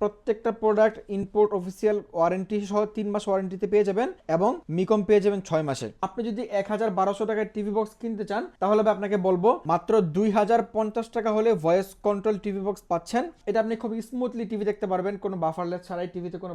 প্রত্যেকটা product import official warranty সহ তিন মাস ওয়ারেন্টিতে পেয়ে যাবেন এবং মিকম পেয়ে যাবেন ছয় মাসে। আপনি যদি এক হাজার বারোশো টাকার টিভি বক্স কিনতে চান, তাহলে আমি আপনাকে বলব, মাত্র দুই হাজার পঞ্চাশ টাকা হলে ভয়েস কন্ট্রোল টিভি বক্স পাচ্ছেন। এটা আপনি খুব স্মুথলি টিভি দেখতে পারবেন, কোনো বাফারলেস ছাড়াই টিভিতে কোনো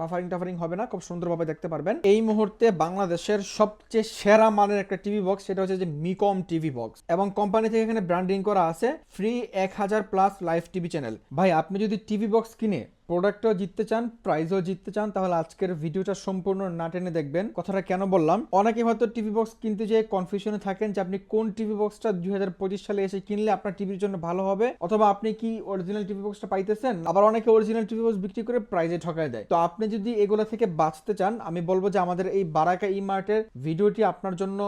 বাফারিং টাফারিং হবে না, খুব সুন্দরভাবে দেখতে পারবেন। এই মুহূর্তে বাংলাদেশের সবচেয়ে সেরা মানের একটা টিভি বক্স সেটা হচ্ছে যে মিকম টিভি বক্স এবং কোম্পানি থেকে এখানে ব্র্যান্ডিং করা আছে ফ্রি এক হাজার প্লাস লাইভ টিভি চ্যানেল ভাই, আপনি যদি টিভি বক্স কিনে প্রোডাক্টও জিততে চান, প্রাইজও জিততে চান, তাহলে আজকের ভিডিওটা সম্পূর্ণ না টেনে দেখবেন। কথাটা কেন বললাম? অনেকে হয়তো টিভি বক্স কিনতে যেয়ে কনফিউশনে থাকেন যে আপনি কোন টিভি বক্সটা দুই হাজার পঁচিশ সালে এসে কিনলে আপনার টিভির জন্য ভালো হবে, অথবা আপনি কি অরিজিনাল টিভি বক্সটা পাইতেছেন? আবার অনেকে অরিজিনাল টিভি বক্স বিক্রি করে প্রাইজে ঠকায় দেয়। তো আপনি যদি এগুলো থেকে বাঁচতে চান, আমি বলব যে আমাদের এই বারাকা মার্টের ভিডিওটি আপনার জন্য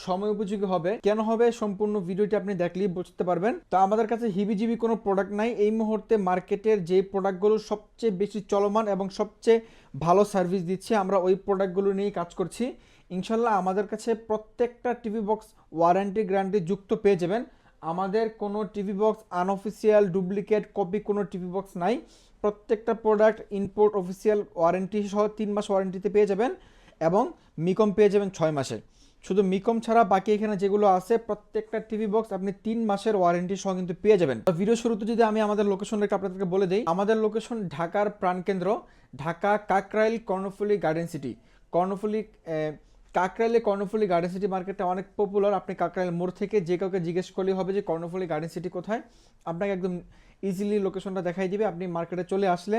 সময় উপযোগী হবে। কেন হবে? সম্পূর্ণ ভিডিওটি আপনি দেখলেই বুঝতে পারবেন। তো আমাদের কাছে হিবিজিবি কোনো প্রোডাক্ট নাই। এই মুহূর্তে মার্কেটের যে প্রোডাক্টগুলো সবচেয়ে বেশি চলমান এবং সবচেয়ে ভালো সার্ভিস দিচ্ছে, আমরা ওই প্রোডাক্টগুলো নিয়েই কাজ করছি। ইনশাল্লাহ আমাদের কাছে প্রত্যেকটা টিভি বক্স ওয়ারেন্টি গ্যারান্টি যুক্ত পেয়ে যাবেন। আমাদের কোনো TV box unofficial duplicate copy কোনো টিভি বক্স নাই। প্রত্যেকটা প্রোডাক্ট ইনপোর্ট অফিসিয়াল ওয়ারেন্টি সহ তিন মাস ওয়ারেন্টিতে পেয়ে যাবেন এবং মিকম পেয়ে যাবেন ছয় মাসে। শুধু মিকম ছাড়া বাকি এখানে যেগুলো আছে, প্রত্যেকটা টিভি বক্স আপনি তিন মাসের ওয়ারেন্টি সহ কিন্তু পেয়ে যাবেন। ভিডিও শুরুতে যদি আমি আমাদের লোকেশনটা আপনাদেরকে বলে দিই, আমাদের লোকেশন ঢাকার প্রাণকেন্দ্র ঢাকা কাকরাইল কর্ণফুলি গার্ডেন সিটি কর্ণফুলি কাকরাইলে কর্ণফুলি গার্ডেন সিটি মার্কেটটা অনেক পপুলার আপনি কাকরাইল মোড় থেকে যে কাউকে জিজ্ঞেস করলেই হবে যে কর্ণফুলি গার্ডেন সিটি কোথায়। আপনাকে একদম ইজিলি লোকেশনটা দেখাই দিবে। আপনি মার্কেটে চলে আসলে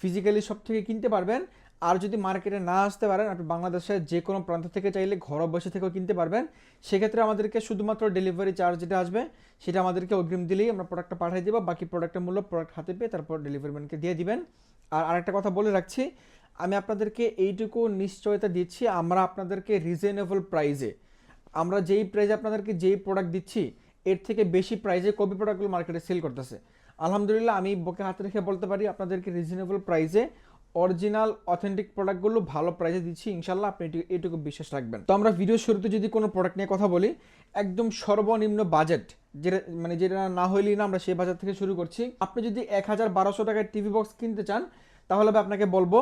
ফিজিক্যালি সব থেকে কিনতে পারবেন। আর যদি মার্কেটে না আসতে পারেন, আপনি বাংলাদেশের যে কোনো প্রান্ত থেকে চাইলে ঘর বসে থেকেও কিনতে পারবেন। সেক্ষেত্রে আমাদেরকে শুধুমাত্র ডেলিভারি চার্জ যেটা আসবে, সেটা আমাদেরকে অগ্রিম দিলেই আমরা প্রোডাক্টটা পাঠিয়ে দেবো। বাকি প্রোডাক্টের মূল্য প্রোডাক্ট হাতে পেয়ে তারপর ডেলিভারি ম্যানকে দিয়ে দিবেন। আর আরেকটা কথা বলে রাখছি, আমি আপনাদেরকে এইটুকু নিশ্চয়তা দিচ্ছি, আমরা আপনাদেরকে রিজনেবল প্রাইজে আমরা যেই প্রাইজে আপনাদেরকে যেই প্রোডাক্ট দিচ্ছি, এর থেকে বেশি প্রাইজে কপি প্রোডাক্টগুলো মার্কেটে সেল করতেছে। আলহামদুলিল্লাহ, আমি বকে হাতে রেখে বলতে পারি, আপনাদেরকে রিজনেবল প্রাইজে অরিজিনাল অথেন্টিক প্রোডাক্টগুলো ভালো প্রাইসে দিচ্ছি, ইনশাল্লাহ আপনি এটুকু বিশ্বাস রাখবেন। তো আমরা ভিডিও শুরুতে যদি কোনো প্রোডাক্ট নিয়ে কথা বলি, একদম সর্বনিম্ন বাজেট যেটা মানে যেটা না হইলেই না আমরা সেই বাজার থেকে শুরু করছি। আপনি যদি এক হাজার বারোশো টাকার টিভি বক্স কিনতে চান তাহলে আপনাকে বলব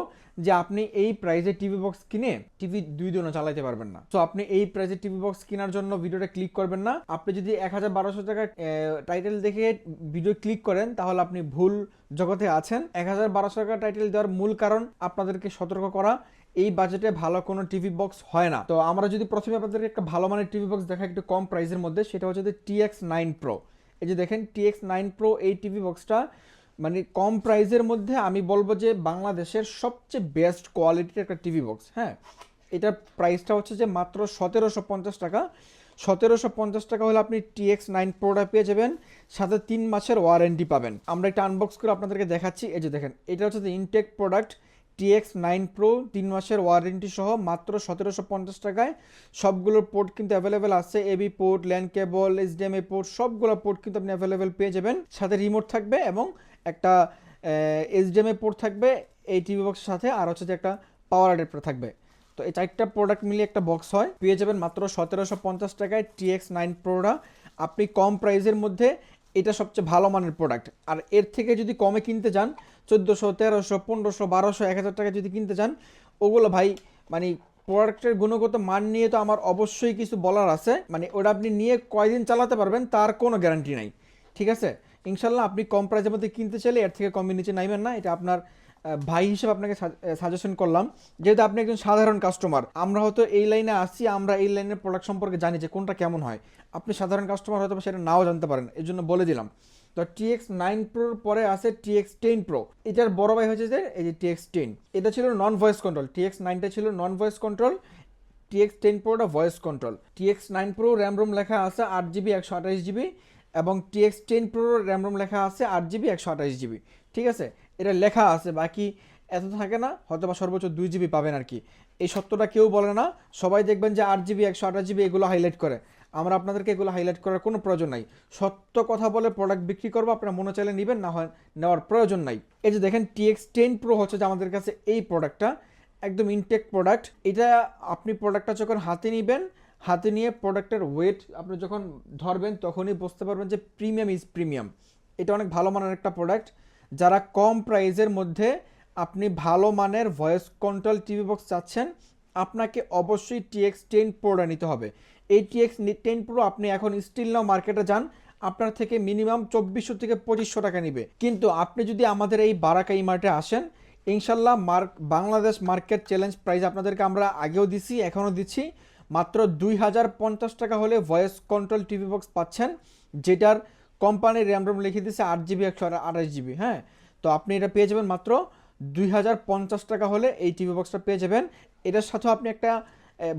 যে আপনি এই প্রাইজে টিভি বক্স কিনে টিভি দুই দিনও চালাতে পারবেন না। তো আপনি এই প্রাইজে টিভি বক্স কেনার জন্য ভিডিওটা ক্লিক করবেন না। আপনি যদি এক হাজার বারোশো টাকার টাইটেল দেখে ভিডিও ক্লিক করেন, তাহলে আপনি ভুল জগতে আছেন। এক হাজার বারোশো টাকা টাইটেল দেওয়ার মূল কারণ আপনাদেরকে সতর্ক করা, এই বাজেটে ভালো কোনো টিভি বক্স হয় না। তো আমরা যদি প্রথমে আপনাদেরকে একটা ভালো মানের টিভি বক্স দেখা একটু কম প্রাইসের মধ্যে, সেটা হচ্ছে টিএক্স নাইন প্রো এই যে দেখেন টিএক্স নাইন প্রো এই টিভি বক্সটা মানে কম প্রাইসের মধ্যে আমি বলব যে বাংলাদেশের সবচেয়ে বেস্ট কোয়ালিটির একটা টিভি বক্স হ্যাঁ? এটার প্রাইসটা হচ্ছে যে মাত্র সতেরোশো পঞ্চাশ টাকা। সতেরোশো পঞ্চাশ টাকা হলে আপনি টিএক্স নাইন প্রোটা পেয়ে যাবেন, সাথে তিন মাসের ওয়ারেন্টি পাবেন। আমরা একটা আনবক্স করে আপনাদেরকে দেখাচ্ছি। এই যে দেখেন, এটা হচ্ছে intake product TX nine pro তিন মাসের ওয়ারেন্টি সহ মাত্র সতেরোশো পঞ্চাশ টাকায়। সবগুলোর পোর্ট কিন্তু অ্যাভেলেবেল আছে। AV port LAN cable HDMI port সবগুলো পোর্ট কিন্তু আপনি অ্যাভেলেবেল পেয়ে যাবেন। সাথে রিমোট থাকবে এবং একটা এইচডিএমআই পোর্ট থাকবে। এই টিভি বক্সের সাথে আর হচ্ছে যে একটা পাওয়ার অ্যাডাপ্টার থাকবে। তো এই চারটা প্রোডাক্ট মিলিয়ে একটা বক্স হয়। পেয়ে যাবেন মাত্র সতেরোশো পঞ্চাশ টাকায় টিএক্স নাইন প্রোটা। আপনি কম প্রাইসের মধ্যে এটা সবচেয়ে ভালো মানের প্রোডাক্ট আর এর থেকে যদি কমে কিনতে চান, চোদ্দোশো, তেরোশো, পনেরোশো, বারোশো, এক হাজার টাকা যদি কিনতে চান, ওগুলো ভাই মানে প্রোডাক্টের গুণগত মান নিয়ে তো আমার অবশ্যই কিছু বলার আছে। মানে ওটা আপনি নিয়ে কয়দিন চালাতে পারবেন, তার কোনো গ্যারান্টি নাই। ঠিক আছে? ইনশাল্লাহ আপনি কম প্রাইসের মধ্যে কিনতে চাইলে এর থেকে কমে নিচে নাইবেন না। এটা আপনার ভাই হিসেবে আপনাকে সাজেশন করলাম, যেহেতু আপনি একজন সাধারণ কাস্টমার আমরা হয়তো এই লাইনে আসছি, আমরা এই লাইনের প্রোডাক্ট সম্পর্কে জানি যে কোনটা কেমন হয়। আপনি সাধারণ কাস্টমার হয়তো সেটা নাও জানতে পারেন, এই জন্য বলে দিলাম। তো টিএক্স নাইন প্রোর পরে আছে টিএক্স টেন প্রো এটার বড় ভাই হচ্ছে যে, এই যে টিএক্স টেন এটা ছিল নন ভয়েস কন্ট্রোল টিএক্স নাইনটা ছিল non voice control TX ten প্রোটা voice control TX nine pro RAM ROM লেখা আছে আট জিবি একশো আঠাশ জিবি এবং টিএক্স টেন প্রোর র্যাম রোম লেখা আছে আট জিবি একশো আঠাশ জিবি ঠিক আছে? এটা লেখা আছে, বাকি এত থাকে না হয়তো বা সর্বোচ্চ দুই জিবি পাবেন আর কি। এই সত্যটা কেউ বলে না, সবাই দেখবেন যে আট জিবি একশো আঠাশ জিবি এগুলো হাইলাইট করে। আমরা আপনাদেরকে এগুলো হাইলাইট করার কোনো প্রয়োজন নাই। সত্য কথা বলে প্রোডাক্ট বিক্রি করব, আপনারা মনে চাইলে নেবেন, না হয় নেওয়ার প্রয়োজন নাই। এই যে দেখেন টিএক্স টেন প্রো হচ্ছে যে আমাদের কাছে এই প্রোডাক্টটা একদম ইনটেক প্রোডাক্ট এটা আপনি প্রোডাক্টটা যখন হাতে নেবেন, হাতে নিয়ে প্রোডাক্টের ওয়েট আপনি যখন ধরবেন, তখনই বুঝতে পারবেন যে প্রিমিয়াম ইজ প্রিমিয়াম এটা অনেক ভালো মানের একটা প্রোডাক্ট যারা কম প্রাইজের মধ্যে আপনি ভালো মানের ভয়েস কন্ট্রোল টিভি বক্স চাচ্ছেন, আপনাকে অবশ্যই টিএক্স টেন প্রোটা নিতে হবে। এই টিএক্স টেন প্রো আপনি এখন স্টিল নাও মার্কেটে যান, আপনার থেকে মিনিমাম চব্বিশশো থেকে পঁচিশশো টাকা নিবে। কিন্তু আপনি যদি আমাদের এই বারাকা মার্টে আসেন, ইনশাল্লাহ mark Bangladesh market challenge price আপনাদেরকে আমরা আগেও দিছি, এখনও দিচ্ছি। মাত্র দুই হাজার পঞ্চাশ টাকা হলে ভয়েস কন্ট্রোল টিভি বক্স পাচ্ছেন, যেটার কোম্পানির র্যাম রোম লিখে দিচ্ছে আট জিবি একশো আঠাশ জিবি হ্যাঁ? তো আপনি এটা পেয়ে যাবেন মাত্র দুই হাজার পঞ্চাশ টাকা হলে এই টিভি বক্সটা পেয়ে যাবেন। এটার সাথেও আপনি একটা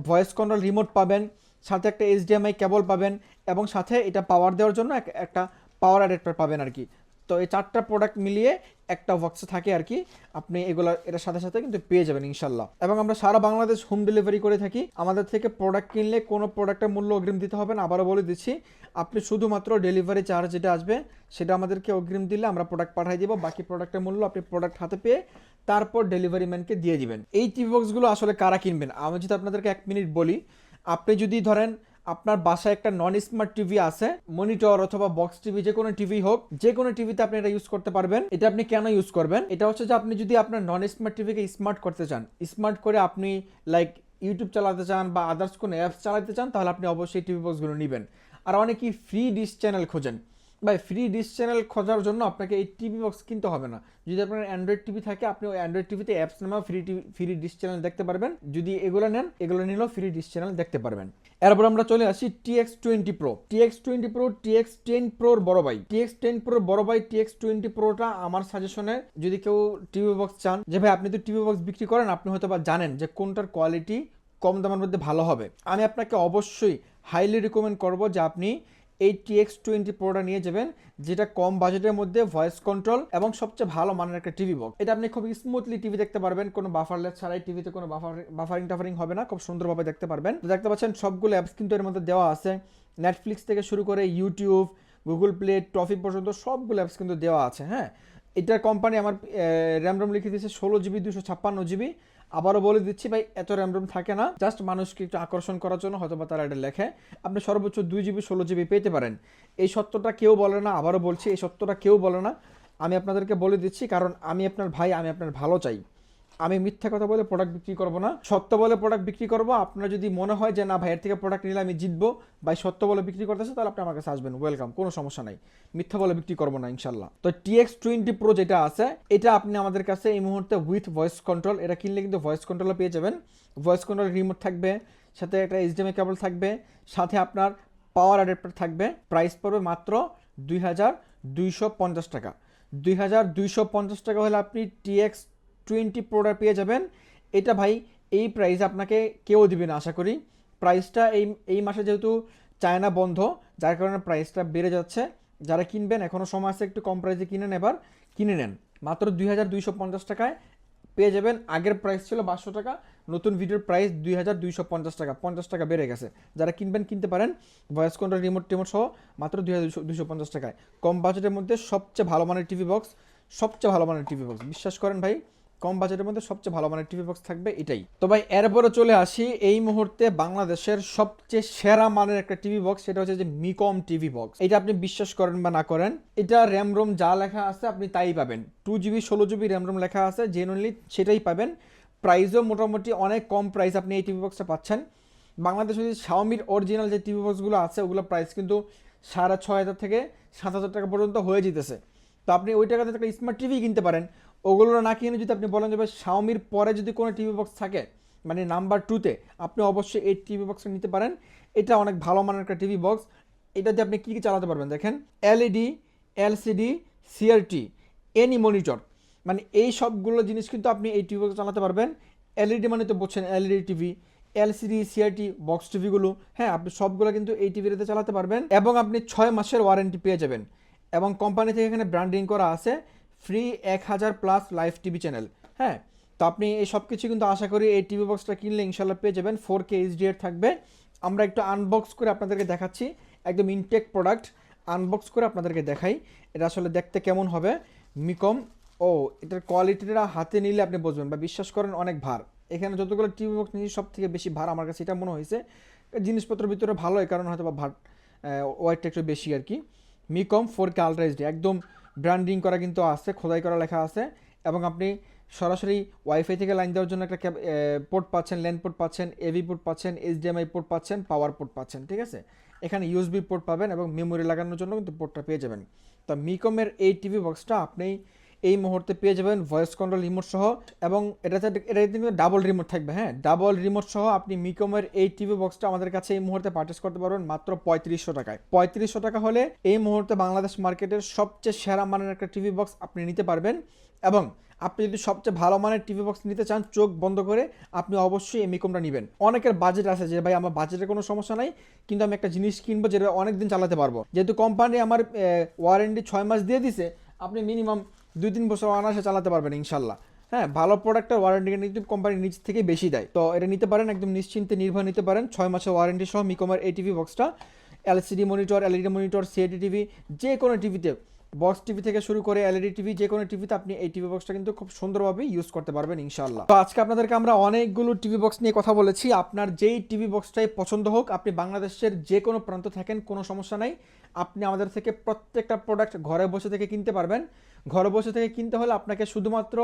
ভয়েস কন্ট্রোল রিমোট পাবেন, সাথে একটা এইচডিএমআই কেবল পাবেন এবং সাথে এটা পাওয়ার দেওয়ার জন্য এক- একটা পাওয়ার অ্যাডেক্টার পাবেন আর কি। তো এই চারটা প্রোডাক্ট মিলিয়ে একটা বক্সে থাকে আর কি। আপনি এগুলো, এটার সাথে সাথে কিন্তু পেয়ে যাবেন ইনশাল্লাহ। এবং আমরা সারা বাংলাদেশ হোম ডেলিভারি করে থাকি। আমাদের থেকে প্রোডাক্ট কিনলে কোনো প্রোডাক্টের মূল্য অগ্রিম দিতে হবে না, আবারও বলে দিচ্ছি, আপনি শুধুমাত্র ডেলিভারি চার্জ যেটা আসবে, সেটা আমাদেরকে অগ্রিম দিলে আমরা প্রোডাক্ট পাঠিয়ে দিব, বাকি প্রোডাক্টের মূল্য আপনি প্রোডাক্ট হাতে পেয়ে তারপর ডেলিভারি ম্যানকে দিয়ে দিবেন। এই টিভি বক্সগুলো আসলে কারা কিনবেন? আমি যদি আপনাদেরকে এক মিনিট বলি, আপনি যদি ধরেন আপনার বাসায় একটা নন স্মার্ট টিভি আছে মনিটর অথবা বক্স টিভি যে কোনো টিভি হোক যে কোনো টিভিতে আপনি এটা ইউজ করতে পারবেন। এটা আপনি কেন ইউজ করবেন? এটা হচ্ছে যে আপনি যদি আপনার নন স্মার্ট টিভিকে স্মার্ট করতে চান স্মার্ট করে আপনি লাইক ইউটিউব চালাতে চান বা আদার্স কোনো অ্যাপস চালাতে চান, তাহলে আপনি অবশ্যই টিভি বক্সগুলো নেবেন। আর অনেকেই ফ্রি ডিশ চ্যানেল খোঁজেন। ভাই ফ্রি ডিস চ্যানেল খোঁজার জন্য আপনাকে এই টিভি বক্স কিনতে হবে না। যদি আপনার অ্যান্ড্রয়েড টিভি থাকে, আপনি ওই অ্যান্ড্রয়েড টিভিতে অ্যাপস নামা free TV free dish channel দেখতে পারবেন। যদি এগুলো নেন, এগুলো নিলেও ফ্রি ডিস চ্যানেল দেখতে পারবেন। এরপর আমরা চলে আসি TX twenty pro TX twenty pro TX ten প্রোর বড় ভাই। টিএক্স টেন প্রোর বড় ভাই টিএক্স টোয়েন্টি প্রোটা আমার সাজেশনে যদি কেউ টিভি বক্স চান, যে ভাই, আপনি তো টিভি বক্স বিক্রি করেন, আপনি হয়তো বা জানেন যে কোনটার কোয়ালিটি কম দামের মধ্যে ভালো হবে। আমি আপনাকে অবশ্যই হাইলি রিকমেন্ড করব যে আপনি এই টিএক্স টোয়েন্টি প্রোটা নিয়ে যাবেন, যেটা কম বাজেটের মধ্যে ভয়েস কন্ট্রোল এবং সবচেয়ে ভালো মানের একটা টিভি বক্স এটা আপনি খুব স্মুথলি টিভি দেখতে পারবেন, কোনো বাফারলেস ছাড়াই টিভিতে কোনো বাফার বাফারিং টাফারিং হবে না, খুব সুন্দরভাবে দেখতে পারবেন। দেখতে পাচ্ছেন, সবগুলো অ্যাপস কিন্তু এর মধ্যে দেওয়া আছে। নেটফ্লিক্স থেকে শুরু করে ইউটিউব গুগল প্লে টফি পর্যন্ত সবগুলো অ্যাপস কিন্তু দেওয়া আছে হ্যাঁ? এটার কোম্পানি আমার র্যাম রম লিখে দিয়েছে ষোলো জিবি দুশো ছাপ্পান্ন জিবি আবারও বলে দিচ্ছি ভাই, এত র্যাম রোম থাকে না। জাস্ট মানুষকে একটু আকর্ষণ করার জন্য হয়তো বা তারা এটা লেখে। আপনি সর্বোচ্চ দুই জিবি ষোলো জিবি পেতে পারেন। এই সত্যটা কেউ বলে না, আবারও বলছি, এই সত্যটা কেউ বলে না। আমি আপনাদেরকে বলে দিচ্ছি, কারণ আমি আপনার ভাই, আমি আপনার ভালো চাই। আমি মিথ্যা কথা বলে প্রোডাক্ট বিক্রি করব না। সত্য বলে প্রোডাক্ট বিক্রি করব। আপনার যদি মনে হয় যে, না ভাইয়ের থেকে প্রোডাক্ট নিলে আমি জিতবো বা সত্য বলে বিক্রি করতেছে, তাহলে আপনি আমার কাছে আসবেন। ওয়েলকাম কোনো সমস্যা নাই। মিথ্যা বলে বিক্রি করব না, ইনশাল্লাহ। তো টিএক্স টোয়েন্টি প্রো যেটা আছে, এটা আপনি আমাদের কাছে এই মুহূর্তে উইথ ভয়েস কন্ট্রোল এটা কিনলে কিন্তু ভয়েস কন্ট্রোলও পেয়ে যাবেন। ভয়েস কন্ট্রোল রিমোট থাকবে, সাথে একটা এইচডিএমআই কেবল থাকবে, সাথে আপনার পাওয়ার অ্যাডাপ্টার থাকবে। প্রাইস পড়বে মাত্র দুই হাজার দুইশো পঞ্চাশ টাকা। দুই হাজার দুইশো পঞ্চাশ টাকা হলে আপনি টিএক্স টোয়েন্টি প্রোডাক্ট পেয়ে যাবেন। এটা ভাই, এই প্রাইস আপনাকে কেউ দিবে না, আশা করি। প্রাইসটা এই এই মাসে যেহেতু চায়না বন্ধ, যার কারণে প্রাইসটা বেড়ে যাচ্ছে। যারা কিনবেন এখনও সময় আছে একটু কম প্রাইসে কিনে এবার কিনে নেন। মাত্র দুই হাজার দুইশো পঞ্চাশ টাকায় পেয়ে যাবেন। আগের প্রাইস ছিল পাঁচশো টাকা, নতুন ভিডিওর প্রাইস দুই হাজার দুইশো পঞ্চাশ টাকা পঞ্চাশ টাকা বেড়ে গেছে। যারা কিনবেন, কিনতে পারেন। ভয়েস কন্ট্রোল রিমোট টিমোট সহ মাত্র দুই হাজার দুইশো পঞ্চাশ টাকায়। কম বাজেটের মধ্যে সবচেয়ে ভালো মানের টিভি বক্স সবচেয়ে ভালো মানের টিভি বক্স বিশ্বাস করেন ভাই কম বাজেটের মধ্যে সবচেয়ে ভালো মানের টিভি বক্স থাকবে এটাই। তো ভাই, এরপরে চলে আসি, এই মুহূর্তে বাংলাদেশের সবচেয়ে সেরা মানের একটা টিভি বক্স সেটা হচ্ছে যে মিকম টিভি বক্স এটা আপনি বিশ্বাস করেন বা না করেন, এটা র্যাম রোম যা লেখা আছে আপনি তাই পাবেন। টু জিবি ষোলো জিবি র্যাম রোম লেখা আছে জেনুইনলি সেটাই পাবেন। প্রাইসও মোটামুটি অনেক কম প্রাইস আপনি এই টিভি বক্সটা পাচ্ছেন। বাংলাদেশে যদি শাওমির অরিজিনাল যে টিভি বক্সগুলো আছে ওগুলো প্রাইস কিন্তু সাড়ে ছয় হাজার থেকে সাত হাজার টাকা পর্যন্ত হয়ে যেতেছে। তো আপনি ওই টাকাতে একটা স্মার্ট টিভি কিনতে পারেন। ওগুলো না কিনে যদি আপনি বলেন যে শাওমির পরে যদি কোনো টিভি বক্স থাকে মানে নাম্বার টুতে আপনি অবশ্যই এই টিভি বক্সটা নিতে পারেন। এটা অনেক ভালো মানের একটা টিভি বক্স এটা দিয়ে আপনি কী কী চালাতে পারবেন দেখেন? LED LCD CRT any monitor মানে এই সবগুলো জিনিস কিন্তু আপনি এই টিভি বক্স চালাতে পারবেন। এলইডি মানে তো বলছেন LED TV LCD CRT box টিভিগুলো হ্যাঁ আপনি সবগুলো কিন্তু এই টিভিতে চালাতে পারবেন। এবং আপনি ছয় মাসের ওয়ারেন্টি পেয়ে যাবেন। এবং কোম্পানি থেকে এখানে ব্র্যান্ডিং করা আছে। ফ্রি এক হাজার প্লাস লাইভ টিভি চ্যানেল। হ্যাঁ তো আপনি এই সব কিছু কিন্তু আশা করি এই টিভি বক্সটা কিনলে ইনশাল্লাহ পেয়ে যাবেন। ফোর কে এইচডিআর থাকবে। আমরা একটু আনবক্স করে আপনাদেরকে দেখাচ্ছি। একদম ইনটেক প্রোডাক্ট আনবক্স করে আপনাদেরকে দেখাই। এটা আসলে দেখতে কেমন হবে? মিকম, ও, এটার কোয়ালিটিটা হাতে নিলে আপনি বুঝবেন বা বিশ্বাস করেন অনেক ভার। এখানে যতগুলো টিভি বক্স নিয়েছি সব থেকে বেশি ভার আমার কাছে এটা মনে হয়েছে। জিনিসপত্রের ভিতরে ভালো এই কারণে হয়তো বা ভার ওয়েটটা একটু বেশি আর কি। Mecom, four K ultra HD একদম ব্র্যান্ডিং করা কিন্তু আছে, খোদাই করা লেখা আছে। এবং আপনি সরাসরি ওয়াইফাই থেকে লাইন দেওয়ার জন্য একটা ক্যাব পোর্ট পাচ্ছেন ল্যান্ড পোর্ট পাচ্ছেন এভি পোর্ট পাচ্ছেন এইচডিএমআই পোর্ট পাচ্ছেন পাওয়ার পোর্ট পাচ্ছেন, ঠিক আছে? এখানে ইউএসবি পোর্ট পাবেন এবং মেমোরি লাগানোর জন্য কিন্তু পোর্টটা পেয়ে যাবেন। তো মিকমের এই টিভি বক্সটা আপনি এই মুহূর্তে পেয়ে যাবেন ভয়েস কন্ট্রোল রিমোট সহ এবং এটাতে এটা কিন্তু ডাবল রিমোট থাকবে হ্যাঁ? ডাবল রিমোট সহ আপনি মিকমের এই টিভি বক্সটা আমাদের কাছে এই মুহূর্তে পারচেস করতে পারবেন মাত্র পঁয়ত্রিশশো টাকায়। পঁয়ত্রিশশো টাকা হলে এই মুহূর্তে বাংলাদেশ মার্কেটের সবচেয়ে সেরা মানের একটা টিভি বক্স আপনি নিতে পারবেন এবং আপনি যদি সবচেয়ে ভালো মানের টিভি বক্স নিতে চান, চোখ বন্ধ করে আপনি অবশ্যই এই মিকমটা নেবেন। অনেকের বাজেট আছে যে, ভাই, আমার বাজেটের কোনো সমস্যা নাই, কিন্তু আমি একটা জিনিস কিনবো যেটা অনেক দিন চালাতে পারব। যেহেতু কোম্পানি আমার ওয়ারেন্টি ছয় মাস দিয়ে দিছে, আপনি মিনিমাম দুই তিন বছর অনায়াসে চালাতে পারবেন ইনশাল্লাহ। হ্যাঁ ভালো প্রোডাক্টের ওয়ারেন্টি কিন্তু কোম্পানি নিচ থেকে বেশি দেয়। তো এটা নিতে পারেন, একদম নিশ্চিন্তে নির্ভর নিতে পারেন। ছয় মাসের ওয়ারেন্টি সহ মিকমের এই টিভি বক্সটা LCD monitor LED monitor CAD TV যে কোনো টিভিতে বক্স টিভি থেকে শুরু করে এলইডি টিভি যে কোনো টিভিতে আপনি এই টিভি বক্সটা কিন্তু খুব সুন্দরভাবে ইউজ করতে পারবেন ইনশাল্লাহ। তো আজকে আপনাদেরকে আমরা অনেকগুলো টিভি বক্স নিয়ে কথা বলেছি। আপনার যেই টিভি বক্সটাই পছন্দ হোক, আপনি বাংলাদেশের যে কোনো প্রান্ত থাকেন, কোনো সমস্যা নাই। আপনি আমাদের থেকে প্রত্যেকটা প্রোডাক্ট ঘরে বসে থেকে কিনতে পারবেন। ঘরে বসে থেকে কিনতে হলে আপনাকে শুধুমাত্র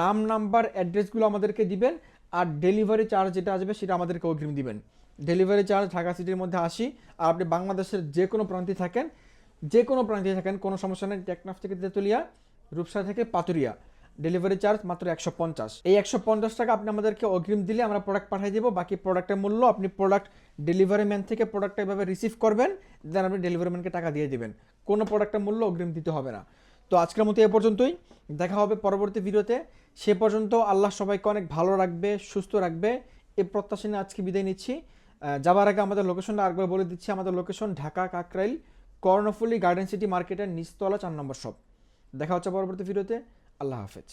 নাম, নাম্বার, অ্যাড্রেসগুলো আমাদেরকে দিবেন আর ডেলিভারি চার্জ যেটা আসবে সেটা আমাদেরকে অগ্রিম দিবেন। ডেলিভারি চার্জ ঢাকা সিটির মধ্যে আসি আর আপনি বাংলাদেশের যে কোনো প্রান্তে থাকেন, যে কোনো প্রান্তে থাকেন, কোনো সমস্যা নেই। টেকনাফ থেকে তেতুলিয়া, রূপসা থেকে পাতুরিয়া। ডেলিভারি চার্জ মাত্র একশো পঞ্চাশ। এই একশো পঞ্চাশ টাকা আপনি আমাদেরকে অগ্রিম দিলে আমরা প্রোডাক্ট পাঠিয়ে দেবো। বাকি প্রোডাক্টের মূল্য আপনি প্রোডাক্ট ডেলিভারি ম্যান থেকে প্রোডাক্টটা এভাবে রিসিভ করবেন দেন আপনি ডেলিভারি ম্যানকে টাকা দিয়ে দেবেন। কোনো প্রোডাক্টের মূল্য অগ্রিম দিতে হবে না। তো আজকের মতো এ পর্যন্তই। দেখা হবে পরবর্তী ভিডিওতে। সে পর্যন্ত আল্লাহ সবাইকে অনেক ভালো রাখবে, সুস্থ রাখবে। এ প্রত্যাশা নিয়ে আজকে বিদায় নিচ্ছি। যাবার আগে আমাদের লোকেশনটা আরেকবার বলে দিচ্ছি। আমাদের location Dhaka Kakrail, Karnaphuli garden city মার্কেটের নিচতলা চার নম্বর শপ দেখা হচ্ছে পরবর্তী ভিডিওতে। আল্লাহ হাফেজ।